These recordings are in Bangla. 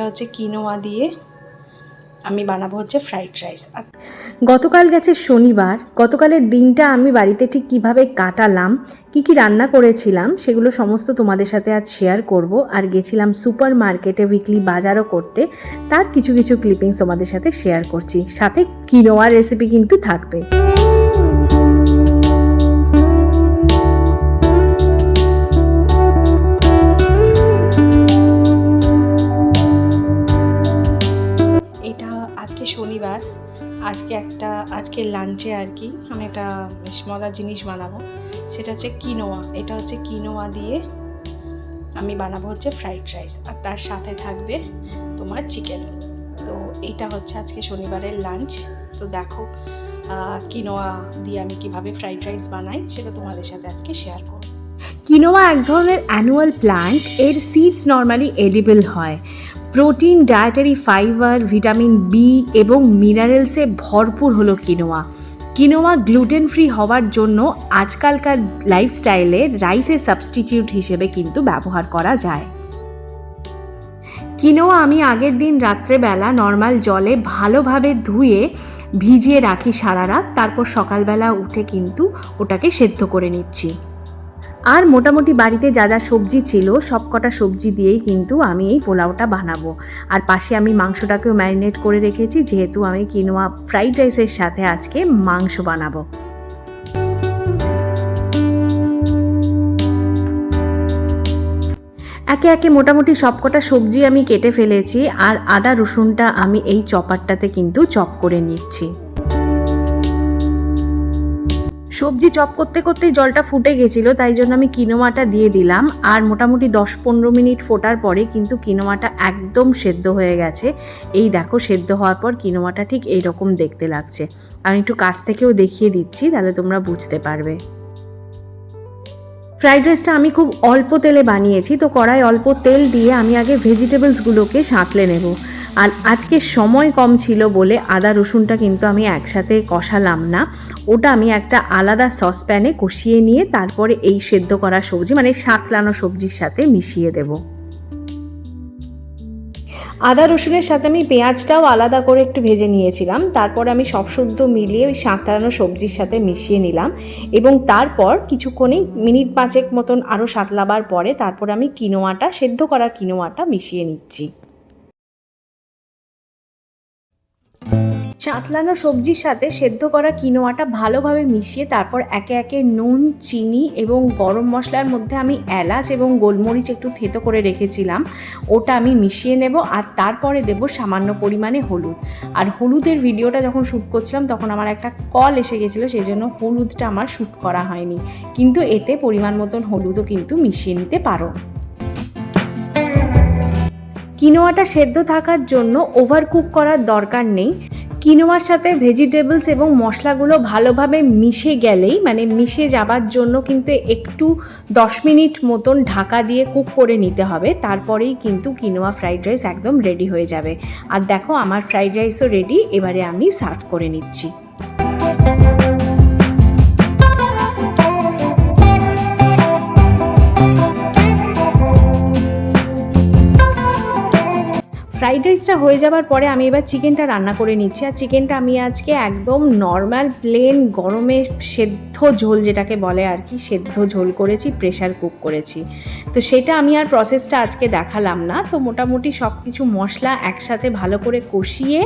এটা হচ্ছে কিনোয়া দিয়ে আমি বানাবো হচ্ছে ফ্রাইড রাইস গতকাল গেছে শনিবার, গতকালের দিনটা আমি বাড়িতে ঠিক কীভাবে কাটালাম, কি কি রান্না করেছিলাম, সেগুলো সমস্ত তোমাদের সাথে আজ শেয়ার করব। আর গেছিলাম সুপার মার্কেটে উইকলি বাজারও করতে, তার কিছু কিছু ক্লিপিংস তোমাদের সাথে শেয়ার করছি। সাথে কিনোয়ার রেসিপি কিন্তু থাকবে। শনিবার। আজকে একটা আজকে লাঞ্চে আর কি আমি একটা বেশ মজার জিনিস বানাবো। সেটা হচ্ছে কিনোয়া এটা হচ্ছে কিনোয়া দিয়ে আমি বানাবো হচ্ছে ফ্রাইড রাইস আর তার সাথে থাকবে তোমার চিকেন তো এটা হচ্ছে আজকে শনিবারের লাঞ্চ তো দেখো কিনোয়া দিয়ে আমি কীভাবে ফ্রাইড রাইস বানাই সেটা তোমাদের সাথে আজকে শেয়ার করব। কিনোয়া এক ধরনের অ্যানুয়াল প্ল্যান্ট এর সিডস নর্মালি এডিবল হয়। Protein, dietary fibre, vitamin B এবং মিনারেলসে ভরপুর হলো কিনোয়া। কিনোয়া গ্লুটেন ফ্রি হওয়ার জন্য আজকালকার লাইফস্টাইলে রাইসের সাবস্টিটিউট হিসেবে কিন্তু ব্যবহার করা যায়। কিনোয়া আমি আগের দিন রাত্রেবেলা নর্মাল জলে ভালোভাবে ধুয়ে ভিজিয়ে রাখি সারা রাত, তারপর সকালবেলা উঠে কিন্তু ওটাকে সেদ্ধ করে নিচ্ছি। আর মোটামুটি বাড়িতে যা যা সবজি ছিল সব কটা সবজি দিয়েই কিন্তু আমি এই পোলাওটা বানাবো। আর পাশে আমি মাংসটাকেও ম্যারিনেট করে রেখেছি, যেহেতু আমি কিনোয়া ফ্রাইড রাইসের সাথে আজকে মাংস বানাবো। একে একে মোটামুটি সবকটা সবজি আমি কেটে ফেলেছি, আর আদা রসুনটা আমি এই চপারটাতে কিন্তু চপ করে নিচ্ছি। সবজি চপ করতে করতেই জলটা ফুটে গেছিল, তাই জন্য আমি কিনোমাটা দিয়ে দিলাম। আর মোটামুটি দশ পনেরো মিনিট ফোটার পরে কিন্তু কিনোমাটা একদম সেদ্ধ হয়ে গেছে। এই দেখো, সেদ্ধ হওয়ার পর কিনোমাটা ঠিক এই রকম দেখতে লাগছে। আমি একটু কাছ থেকেও দেখিয়ে দিচ্ছি, তাহলে তোমরা বুঝতে পারবে। ফ্রাইড রাইসটা আমি খুব অল্প তেলে বানিয়েছি, তো কড়াই অল্প তেল দিয়ে আমি আগে ভেজিটেবলসগুলোকে সাঁতলে নেব। আর আজকে সময় কম ছিল বলে আদা রসুনটা কিন্তু আমি একসাথে কষালাম না। ওটা আমি একটা আলাদা সসপ্যানে কষিয়ে নিয়ে তারপরে এই সেদ্ধ করা সবজি মানে সাঁতলানো সবজির সাথে মিশিয়ে দেবো। আদা রসুনের সাথে আমি পেঁয়াজটাও আলাদা করে একটু ভেজে নিয়েছিলাম। তারপর আমি সব শুদ্ধ মিলিয়ে ওই সাঁতলানো সবজির সাথে মিশিয়ে নিলাম এবং তারপর কিছুক্ষণেই মিনিট পাঁচেক মতন আরও সাঁতলাবার পরে তারপর আমি কিনোয়াটা, সেদ্ধ করা কিনোয়াটা মিশিয়ে নিচ্ছি। সাঁতলানো সবজির সাথে সেদ্ধ করা কিনোয়াটা ভালোভাবে মিশিয়ে তারপর একে একে নুন, চিনি এবং গরম মশলার মধ্যে আমি এলাচ এবং গোলমরিচ একটু থেতো করে রেখেছিলাম। ওটা আমি মিশিয়ে নেব আর তারপরে দেব সামান্য পরিমাণে হলুদ। আর হলুদের ভিডিওটা যখন শ্যুট করছিলাম তখন আমার একটা কল এসে গেছিল সেই জন্য হলুদটা আমার শ্যুট করা হয়নি। কিন্তু এতে পরিমাণ মতন হলুদও কিন্তু মিশিয়ে নিতে পারো। কিনোয়াটা সেদ্ধ থাকার জন্য ওভারকুক করার দরকার নেই। কিনোয়ার সাথে ভেজিটেবলস এবং মশলাগুলো ভালোভাবে মিশে গেলেই মানে মিশে যাবার জন্য কিন্তু একটু দশ মিনিট মতন ঢাকা দিয়ে কুক করে নিতে হবে, তারপরেই কিন্তু কিনোয়া ফ্রাইড রাইস একদম রেডি হয়ে যাবে। আর দেখো, আমার ফ্রাইড রাইসও রেডি এবারে আমি সার্ভ করে নিচ্ছি। ফ্রাইড রাইসটা হয়ে যাবার পরে আমি এবার চিকেনটা রান্না করে নিচ্ছি। আর চিকেনটা আমি আজকে একদম নর্মাল প্লেন গরমে সেদ্ধ ঝোল যেটাকে বলে আর কি, সেদ্ধ ঝোল করেছি প্রেশার কুক করেছি। তো সেটা আমি আর প্রসেসটা আজকে দেখালাম না। তো মোটামুটি সব কিছু মশলা একসাথে ভালো করে কষিয়ে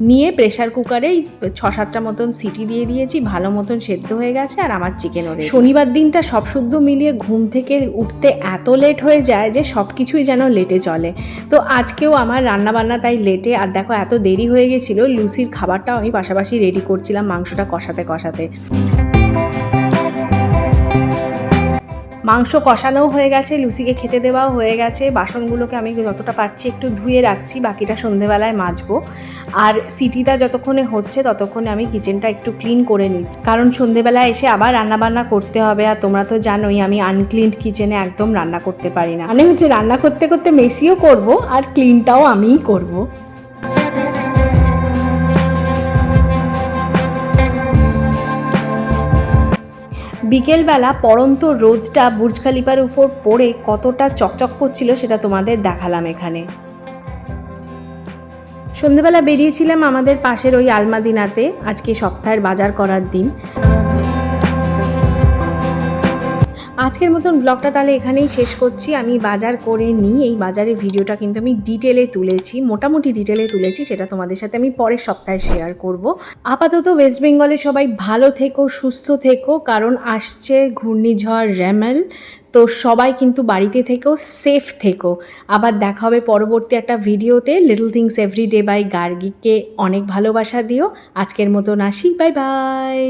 নিয়ে প্রেশার কুকারেই ছ সাতটা মতন সিটি দিয়ে দিয়েছি, ভালো মতন সেদ্ধ হয়ে গেছে আর আমার চিকেনও শনিবার দিনটা সব শুদ্ধ মিলিয়ে ঘুম থেকে উঠতে এত লেট হয়ে যায় যে সব কিছুই যেন লেটে চলে। তো আজকেও আমার রান্নাবান্না তাই লেটে আর দেখো এত দেরি হয়ে গেছিল, লুসির খাবারটাও আমি পাশাপাশি রেডি করছিলাম মাংসটা কষাতে কষাতে। মাংস কষানোও হয়ে গেছে, লুচিকে খেতে দেওয়াও হয়ে গেছে। বাসনগুলোকে আমি যতটা পারছি একটু ধুয়ে রাখছি, বাকিটা সন্ধেবেলায় মাজবো। আর সিটিটা যতক্ষণে হচ্ছে ততক্ষণে আমি কিচেনটা একটু ক্লিন করে নিচ্ছি। কারণ সন্ধেবেলায় এসে আবার রান্নাবান্না করতে হবে, আর তোমরা তো জানোই আমি আনক্লিন কিচেনে একদম রান্না করতে পারি না। মানে হচ্ছে রান্না করতে করতে মেসিও করব, আর ক্লিনটাও আমিই করব। বিকেলবেলা পরন্ত রোদটা বুর্জ খালিফার উপর পড়ে কতটা চকচক করছিল সেটা তোমাদের দেখালাম এখানে। সন্ধেবেলা বেরিয়েছিলাম আমাদের পাশের ওই আলমাদিনাতে, আজকে সপ্তাহের বাজার করার দিন। আজকের মতন ব্লগটা তাহলে এখানেই শেষ করছি। আমি বাজার করে নিই। এই বাজারের ভিডিওটা কিন্তু আমি ডিটেলে তুলেছি, মোটামুটি ডিটেলে তুলেছি, সেটা তোমাদের সাথে আমি পরের সপ্তাহে শেয়ার করব। আপাতত ওয়েস্ট বেঙ্গলে সবাই ভালো থেকো, সুস্থ থেকো, কারণ আসছে ঘূর্ণিঝড় র্যামেল তো সবাই কিন্তু বাড়িতে থেকেও সেফ থেকো। আবার দেখা হবে পরবর্তী একটা ভিডিওতে। Little things every day by গার্গিককে অনেক ভালোবাসা দিও। আজকের মতন আসি। Bye bye